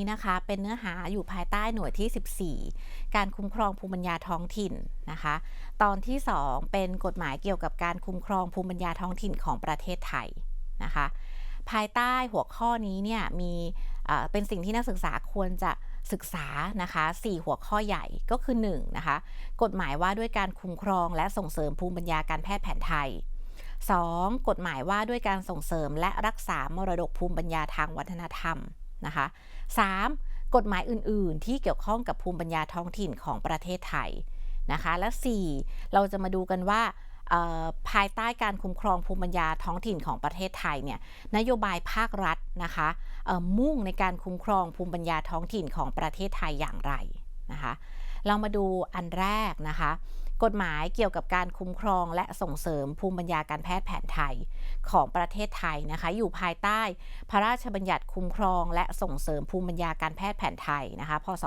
นี้นะคะ เป็นเนื้อหาอยู่ภายใต้หน่วยที่ 14 การคุ้มครองภูมิปัญญาท้องถิ่นนะคะ ตอนที่ 2 เป็นกฎหมายเกี่ยวกับการคุ้มครองภูมิปัญญาท้องถิ่นของประเทศไทยนะคะ ภายใต้หัวข้อนี้เนี่ยมีเป็นสิ่งที่นักศึกษาควรจะศึกษานะคะ 4 หัวข้อใหญ่ก็คือ1นะคะกฎหมายว่าด้วยการคุ้มครองและส่งเสริมภูมิปัญญาการแพทย์แผนไทย 2. กฎหมายว่าด้วยการส่งเสริมและรักษามรดกภูมิปัญญาทางวัฒนธรรม นะคะ 3. กฎหมายอื่น ๆ ที่เกี่ยวข้องกับภูมิปัญญาท้องถิ่นของประเทศไทยนะคะ และ 4. เราจะมาดูกันว่าภายใต้การคุ้มครองภูมิปัญญาท้องถิ่นของประเทศไทยเนี่ยนโยบายภาครัฐนะคะมุ่งในการคุ้มครองภูมิปัญญาท้องถิ่นของประเทศไทยอย่างไรนะคะเรามาดูอันแรกนะคะ กฎหมายเกี่ยวกับการคุ้มครองและส่งเสริมภูมิปัญญาการแพทย์แผนไทย ของประเทศไทยนะคะ อยู่ภายใต้พระราชบัญญัติคุ้มครอง และส่งเสริมภูมิปัญญาการแพทย์แผนไทยนะคะ พศ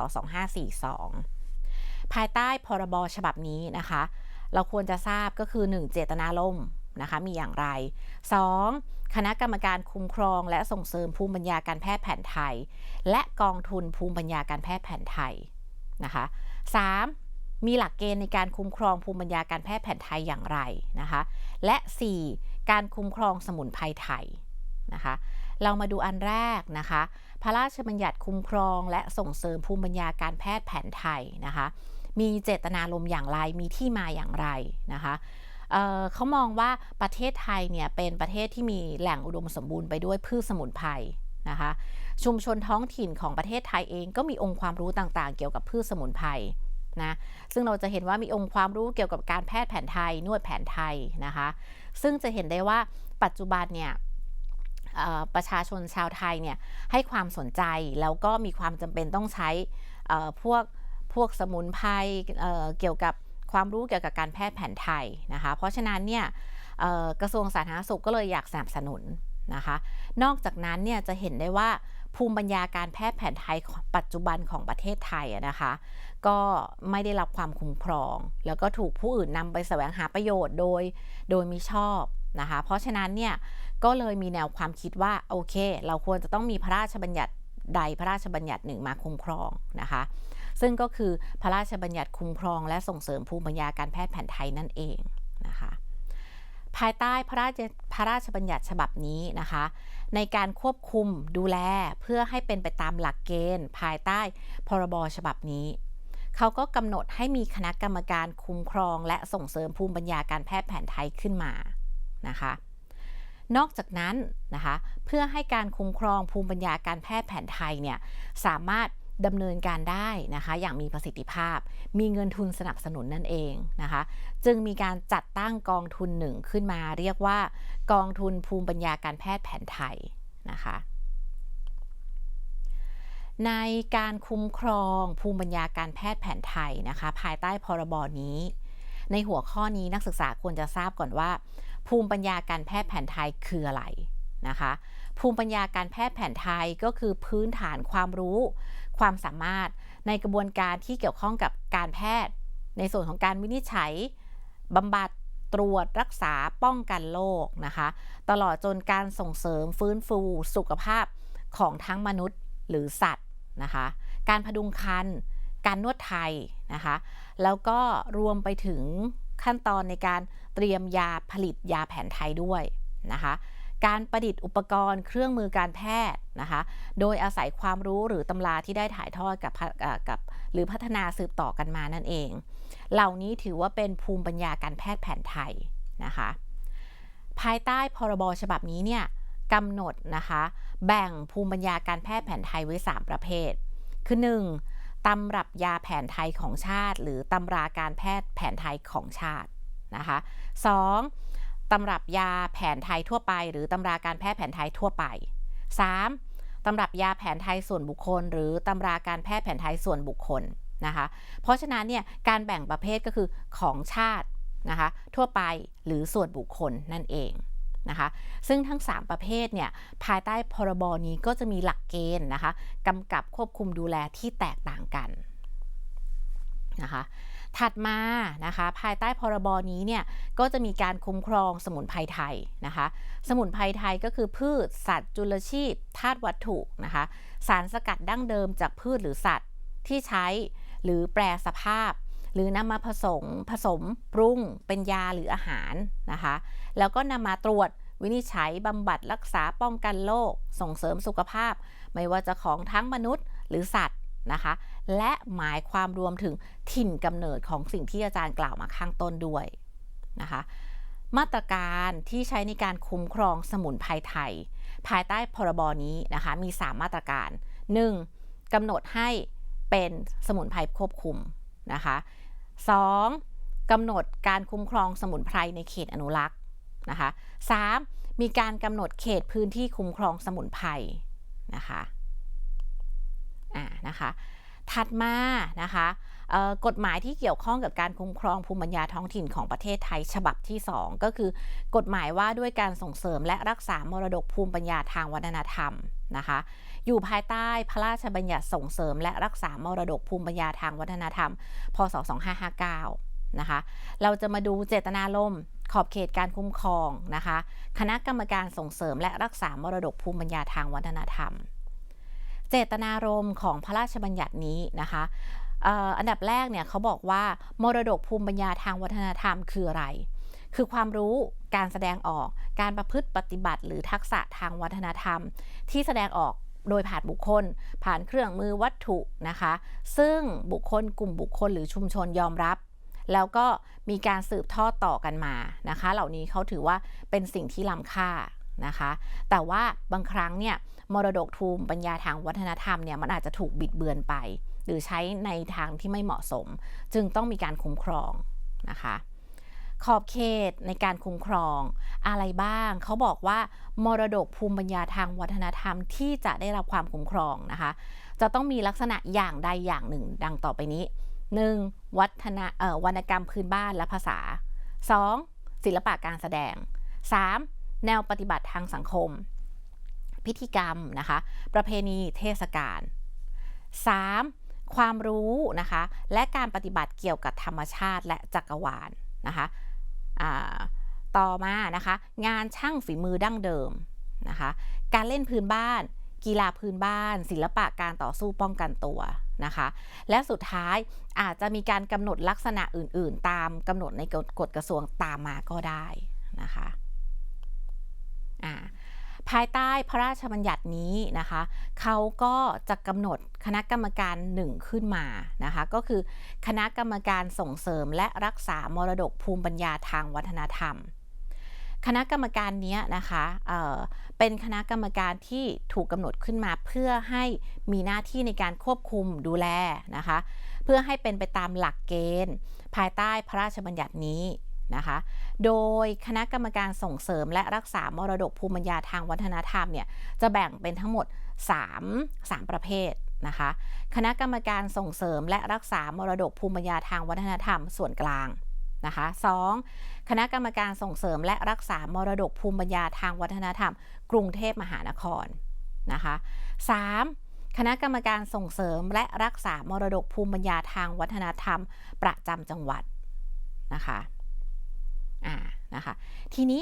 2542 ภายใต้พรบฉบับนี้นะคะ เราควรจะทราบก็คือ 1. เจตนาลมนะคะมีอย่างไร 2. คณะกรรมการคุ้มครอง และส่งเสริมภูมิปัญญาการแพทย์แผนไทย และกองทุนภูมิปัญญาการแพทย์แผนไทยนะคะ 3. มีหลักเกณฑ์ในการคุ้มครองภูมิปัญญาการแพทย์แผนไทยอย่างไรนะคะ และ 4. การคุ้มครองสมุนไพรไทยนะคะ เรามาดูอันแรกนะคะ พระราชบัญญัติคุ้มครองและส่งเสริมภูมิปัญญาการแพทย์แผนไทยนะคะ มีเจตนารมณ์อย่างไร มีที่มาอย่างไรนะคะเเขามองว่าประเทศไทยเนี่ยเป็นประเทศที่มีแหล่งอุดมสมบูรณ์ไปด้วยพืชสมุนไพรนะคะ ชุมชนท้องถิ่นของประเทศไทยเองก็มีองค์ความรู้ต่างๆ เกี่ยวกับพืชสมุนไพร นะซึ่งเราจะเห็นว่ามีองค์ความรู้เกี่ยวกับการแพทย์แผนไทยนวดแผนไทยนะคะ ซึ่งจะเห็นได้ว่าปัจจุบันเนี่ยประชาชนชาวไทยเนี่ยให้ความสนใจแล้วก็มีความจำเป็นต้องใช้พวกพวกสมุนไพรเเกี่ยวกับความรู้เกี่ยวกับการแพทย์แผนไทยนะคะ เพราะฉะนั้นเนี่ยกระทรวงสาธารณสุขก็เลยอยากสนับสนุนนะคะ นอกจากนั้นเนี่ยจะเห็นได้ว่า ภูมิปัญญาการแพทย์แผนไทยปัจจุบันของประเทศไทยนะคะ ก็ไม่ได้รับความคุ้มครอง แล้วก็ถูกผู้อื่นนำไปแสวงหาประโยชน์โดยโดยมิชอบนะคะ เพราะฉะนั้นเนี่ยก็เลยมีแนวความคิดว่าโอเค เราควรจะต้องมีพระราชบัญญัติใดพระราชบัญญัติหนึ่งมาคุ้มครองนะคะ ซึ่งก็คือพระราชบัญญัติคุ้มครองและส่งเสริมภูมิปัญญาการแพทย์แผนไทยนั่นเองนะคะ ภายใต้พระราชพระราชบัญญัติฉบับนี้นะคะ ในการควบคุมดูแลเพื่อให้เป็นไปตามหลักเกณฑ์ ภายใต้พรบฉบับนี้ เขาก็กำหนดให้มีคณะกรรมการคุ้มครอง และส่งเสริมภูมิปัญญาการแพทย์แผนไทยขึ้นมานะคะ นอกจากนั้นนะคะเพื่อให้การคุ้มครองภูมิปัญญาการแพทย์แผนไทยเนี่ยสามารถ ดำเนินการได้นะคะอย่างมีประสิทธิภาพ มีเงินทุนสนับสนุนนั่นเองนะคะ จึงมีการจัดตั้งกองทุนหนึ่งขึ้นมา เรียกว่ากองทุนภูมิปัญญาการแพทย์แผนไทยนะคะในการคุ้มครองภูมิปัญญาการแพทย์แผนไทยนะคะ ภายใต้พรบนี้ ในหัวข้อนี้นักศึกษาควรจะทราบก่อนว่า ภูมิปัญญาการแพทย์แผนไทยคืออะไรนะคะ ภูมิปัญญาการแพทย์แผนไทยก็คือพื้นฐานความรู้ ความสามารถในกระบวนการที่เกี่ยวข้องกับการแพทย์ ในส่วนของการวินิจฉัยบำบัดตรวจรักษาป้องกันโรคนะคะ ตลอดจนการส่งเสริมฟื้นฟูสุขภาพของทั้งมนุษย์หรือสัตว์นะคะ การพดุงคัน การนวดไทยนะคะ แล้วก็รวมไปถึงขั้นตอนในการเตรียมยาผลิตยาแผนไทยด้วยนะคะ การประดิษฐ์อุปกรณ์เครื่องมือการแพทย์นะคะ โดยอาศัยความรู้หรือตำราที่ได้ถ่ายทอดกับกับ หรือพัฒนาสืบต่อกันมานั่นเอง เหล่านี้ถือว่าเป็นภูมิปัญญาการแพทย์แผนไทยนะคะ ภายใต้พรบฉบับนี้เนี่ยกำหนดนะคะ แบ่งภูมิปัญญาการแพทย์แผนไทยไว้ 3 ประเภท คือ 1. ตำรับยาแผนไทยของชาติ หรือตำราการแพทย์แผนไทยของชาตินะคะ 2. ตำรับยาแผนไทยทั่วไป หรือตำราการแพทย์แผนไทยทั่วไป 3. ตำรับยาแผนไทยส่วนบุคคล หรือตำราการแพทย์แผนไทยส่วนบุคคลนะคะเพราะฉะนั้นเนี่ยการแบ่งประเภทก็คือของชาตินะคะทั่วไปหรือส่วนบุคคลนั่นเองนะคะซึ่งทั้ง 3 ประเภทเนี่ยภายใต้พรบนี้ก็จะมีหลักเกณฑ์นะคะกำกับควบคุมดูแลที่แตกต่างกัน นะคะ ถัดมานะคะภายใต้พรบนี้เนี่ยก็จะมีการคุ้มครองสมุนไพรไทยนะคะ สมุนไพรไทยก็คือพืช สัตว์ จุลชีพธาตุวัตถุนะคะ สารสกัดดั้งเดิมจากพืชหรือสัตว์ที่ใช้หรือแปรสภาพ หรือนำมาผสมผสมปรุงเป็นยาหรืออาหารนะคะ แล้วก็นำมาตรวจวินิจฉัยบำบัดรักษาป้องกันโรคส่งเสริมสุขภาพ ไม่ว่าจะของทั้งมนุษย์หรือสัตว์ นะคะ และหมายความรวมถึงถิ่นกำเนิดของสิ่งที่อาจารย์กล่าวมาข้างต้นด้วยนะคะ มาตรการที่ใช้ในการคุ้มครองสมุนไพรไทย ภายใต้พรบนี้นะคะมี 3 มาตรการ 1. กำหนดให้เป็นสมุนไพรควบคุมนะคะ 2. กำหนดการคุ้มครองสมุนไพรในเขตอนุรักษ์นะคะ 3. มีการกำหนดเขตพื้นที่คุ้มครองสมุนไพรนะคะ อ่านะคะถัดมานะคะกฎหมายที่เกี่ยวข้องกับการคุ้มครองภูมิปัญญาท้องถิ่นของประเทศไทยฉบับที่ 2 ก็คือกฎหมายว่าด้วยการส่งเสริมและรักษามรดกภูมิปัญญาทางวัฒนธรรมนะคะอยู่ภายใต้พระราชบัญญัติส่งเสริม และรักษามรดกภูมิปัญญาทางวัฒนธรรม พศ 2559 นะคะ เราจะมาดูเจตนารมณ์ขอบเขตการคุ้มครองนะคะ คณะกรรมการส่งเสริมและรักษามรดกภูมิปัญญาทางวัฒนธรรม เจตนารมณ์ของพระราชบัญญัตินี้นะคะอันดับแรกเนี่ยเขาบอกว่ามรดกภูมิปัญญาทางวัฒนธรรมคืออะไร คือความรู้การแสดงออกการประพฤติปฏิบัติ หรือทักษะทางวัฒนธรรม ที่แสดงออกโดยผ่านบุคคล ผ่านเครื่องมือวัตถุนะคะ ซึ่งบุคคลกลุ่มบุคคลหรือชุมชนยอมรับ แล้วก็มีการสืบทอดต่อกันมานะคะ เหล่านี้เขาถือว่าเป็นสิ่งที่ล้ำค่า นะคะ แต่ว่าบางครั้งเนี่ยมรดกภูมิปัญญาทางวัฒนธรรมเนี่ยมันอาจจะถูกบิดเบือนไป หรือใช้ในทางที่ไม่เหมาะสม จึงต้องมีการคุ้มครองนะคะขอบเขตในการคุ้มครองอะไรบ้าง เขาบอกว่ามรดกภูมิปัญญาทางวัฒนธรรมที่จะได้รับความคุ้มครองนะคะ จะต้องมีลักษณะอย่างใดอย่างหนึ่ง ดังต่อไปนี้ 1. วัฒนวรรณกรรมพื้นบ้านและภาษา 2. ศิลปะการแสดง 3. แนวปฏิบัติทางสังคม พิธีกรรมนะคะ ประเพณีเทศกาล 3. ความรู้นะคะ และการปฏิบัติเกี่ยวกับธรรมชาติและจักรวาลนะคะต่อมานะคะ งานช่างฝีมือดั้งเดิมนะคะ การเล่นพื้นบ้าน กีฬาพื้นบ้าน ศิลปะการต่อสู้ป้องกันตัวนะคะ และสุดท้ายอาจจะมีการกำหนดลักษณะอื่น ๆ ตามกำหนดในกฎกระทรวงตามมาก็ได้นะคะ ภายใต้พระราชบัญญัตินี้นะคะเขาก็จะกำหนดคณะกรรมการหนึ่งขึ้นมานะคะก็คือคณะกรรมการส่งเสริมและรักษามรดกภูมิปัญญาทางวัฒนธรรม คณะกรรมการนี้นะคะเเป็นคณะกรรมการที่ถูกกำหนดขึ้นมาเพื่อให้มีหน้าที่ในการควบคุมดูแลนะคะเพื่อให้เป็นไปตามหลักเกณฑ์ ภายใต้พระราชบัญญัตินี้ นะคะ โดยคณะกรรมการส่งเสริมและรักษามรดกภูมิปัญญาทางวัฒนธรรมเนี่ยจะแบ่งเป็นทั้งหมด 3 3 ประเภทนะคะ คณะกรรมการส่งเสริมและรักษามรดกภูมิปัญญาทางวัฒนธรรมส่วนกลางนะคะ 2. คณะกรรมการส่งเสริมและรักษามรดกภูมิปัญญาทางวัฒนธรรม กรุงเทพมหานครนะคะ 3. คณะกรรมการส่งเสริมและรักษามรดกภูมิปัญญาทางวัฒนธรรม ประจำจังหวัดนะคะ อ่านะคะทีนี้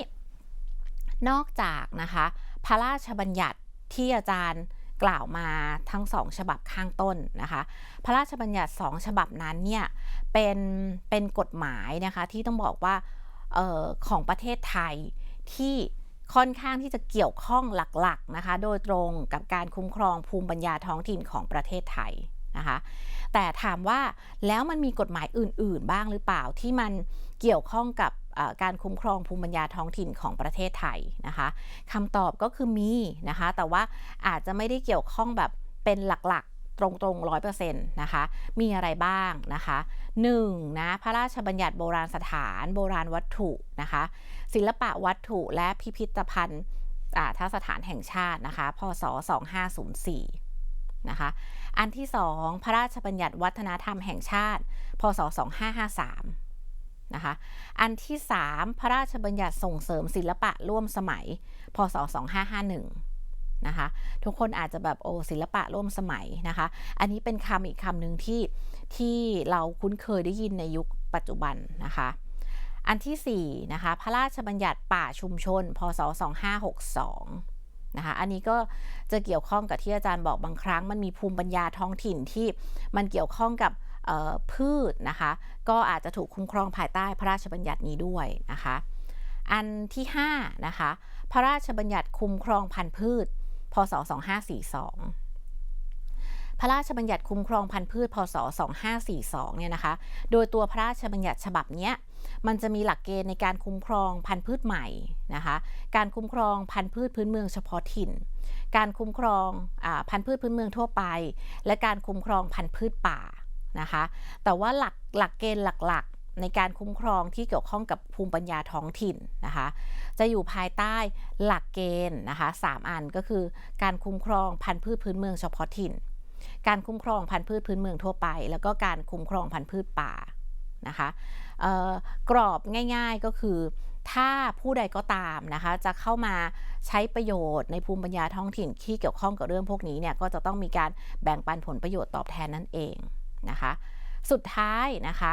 นอกจากนะคะพระราชบัญญัติที่อาจารย์กล่าวมาทั้งสองฉบับข้างต้นนะคะ พระราชบัญญัติสองฉบับนั้นเนี่ยเป็นเป็นกฎหมายนะคะที่ต้องบอกว่าออของประเทศไทยที่ค่อนข้างที่จะเกี่ยวข้องหลักๆนะคะโดยตรงกับการคุ้มครองภูมิปัญญาท้องถิ่นของประเทศไทยนะคะแต่ถามว่าแล้วมันมีกฎหมายอื่น ๆ บ้างหรือเปล่าที่มันเกี่ยวข้องกับ การคุ้มครองภูมิปัญญาท้องถิ่นของประเทศไทยนะคะคำตอบก็คือมีนะคะ แต่ว่าอาจจะไม่ได้เกี่ยวข้องแบบเป็นหลักๆตรงๆร้อยเปอร์เซ็นต์นะคะ มีอะไรบ้างนะคะ 1. นะพระราชบัญญัติโบราณสถาน โบราณวัตถุนะคะ ศิลปะวัตถุและพิพิธภัณฑ์ทัสถานแห่งชาตินะคะ พศ 2504 นะคะ อันที่ 2 พระราชบัญญัติวัฒนธรรมแห่งชาติ พศ 2553 นะคะ อันที่ 3 พระราชบัญญัติส่งเสริมศิลปะร่วมสมัย พศ 2551 นะคะ ทุกคนอาจจะแบบโอ้ศิลปะร่วมสมัยนะคะ อันนี้เป็นคำอีกคำหนึ่งที่ที่เราคุ้นเคยได้ยินในยุคปัจจุบันนะคะ อันที่4นะคะ พระราชบัญญัติป่าชุมชน พศ 2562 นะคะอันนี้ก็จะเกี่ยวข้องกับที่อาจารย์บอกบางครั้ง มันมีภูมิปัญญาท้องถิ่นที่มันเกี่ยวข้องกับพืชนะคะ ก็อาจจะถูกคุ้มครองภายใต้พระราชบัญญัตินี้ด้วยนะคะ อันที่5นะคะ พระราชบัญญัติคุ้มครองพันธุ์พืช พศ 2542 พระราชบัญญัติคุ้มครองพันธุ์พืชพศ 2542 เนี่ยนะคะ โดยตัวพระราชบัญญัติฉบับนี้มันจะมีหลักเกณฑ์ในการคุ้มครองพันธุ์พืชใหม่นะคะ การคุ้มครองพันธุ์พืชพื้นเมืองเฉพาะถิ่น การคุ้มครองอพันธุ์พืชพื้นเมืองทั่วไป และการคุ้มครองพันธุ์พืชป่านะคะ แต่ว่าหลักหลักเกณฑ์หลักๆ ในการคุ้มครองที่เกี่ยวข้องกับภูมิปัญญาท้องถิ่นนะคะ จะอยู่ภายใต้หลักเกณฑ์นะคะสอันก็คือ การคุ้มครองพันธุ์พืชพื้นเมืองเฉพาะถิ่น การคุ้มครองพันธุ์พืชพื้นเมืองทั่วไป แล้วก็การคุ้มครองพันธุ์พืชป่านะคะกรอบง่ายๆก็คือ ถ้าผู้ใดก็ตามนะคะจะเข้ามาใช้ประโยชน์ในภูมิปัญญาท้องถิ่นที่เกี่ยวข้องกับเรื่องพวกนี้เนี่ยก็จะต้องมีการแบ่งปันผลประโยชน์ตอบแทนนั่นเองนะคะสุดท้ายนะคะ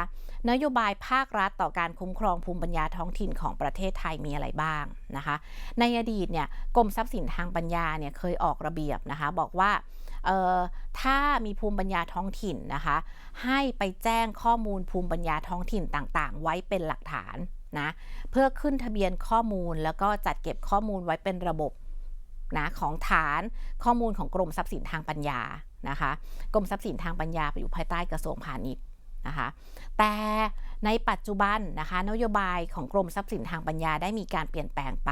นโยบายภาครัฐต่อการคุ้มครองภูมิปัญญาท้องถิ่นของประเทศไทยมีอะไรบ้างนะคะ ในอดีตเนี่ยกรมทรัพย์สินทางปัญญาเนี่ยเคยออกระเบียบนะคะ บอกว่า ถ้ามีภูมิปัญญาท้องถิ่นนะคะ ให้ไปแจ้งข้อมูลภูมิปัญญาท้องถิ่นต่างๆ ไว้เป็นหลักฐานนะเพื่อขึ้นทะเบียนข้อมูลแล้วก็จัดเก็บข้อมูลไว้เป็นระบบนะของฐานข้อมูลของกรมทรัพย์สินทางปัญญานะคะ กรมทรัพย์สินทางปัญญาไปอยู่ภายใต้กระทรวงพาณิชย์ นะคะ แต่ในปัจจุบันนะคะนโยบายของกรมทรัพย์สินทางปัญญาได้มีการเปลี่ยนแปลงไป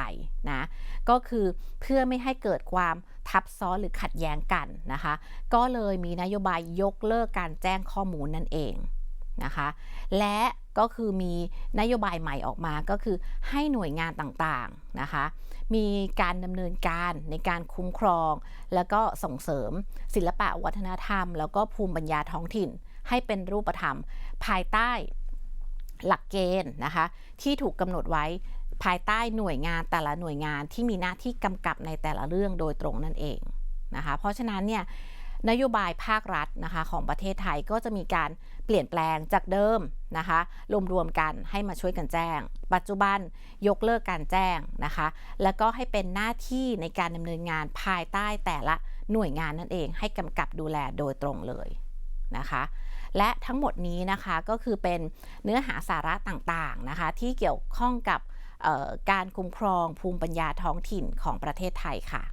นะก็คือเพื่อไม่ให้เกิดความทับซ้อนหรือขัดแย้งกันนะคะ ก็เลยมีนโยบายยกเลิกการแจ้งข้อมูลนั่นเองนะคะ และก็คือมีนโยบายใหม่ออกมาก็คือให้หน่วยงานต่างๆนะคะ มีการดำเนินการในการคุ้มครอง แล้วก็ส่งเสริมศิลปะวัฒนธรรม แล้วก็ภูมิปัญญาท้องถิ่น ให้เป็นรูปธรรม ภายใต้หลักเกณฑ์นะคะ ที่ถูกกำหนดไว้ภายใต้หน่วยงานแต่ละหน่วยงานที่มีหน้าที่กำกับในแต่ละเรื่องโดยตรงนั่นเองนะคะ เพราะฉะนั้นเนี่ยนโยบายภาครัฐนะคะของประเทศไทยก็จะมีการเปลี่ยนแปลงจากเดิมนะคะรวมๆกันให้มาช่วยกันแจ้ง ปัจจุบันยกเลิกการแจ้งนะคะ แล้วก็ให้เป็นหน้าที่ในการดำเนินงานภายใต้แต่ละหน่วยงานนั่นเอง ให้กำกับดูแลโดยตรงเลย นะคะ และทั้งหมดนี้นะคะก็คือเป็นเนื้อหาสาระต่างๆนะคะที่เกี่ยวข้องกับการคุ้มครองภูมิปัญญาท้องถิ่นของประเทศไทยค่ะ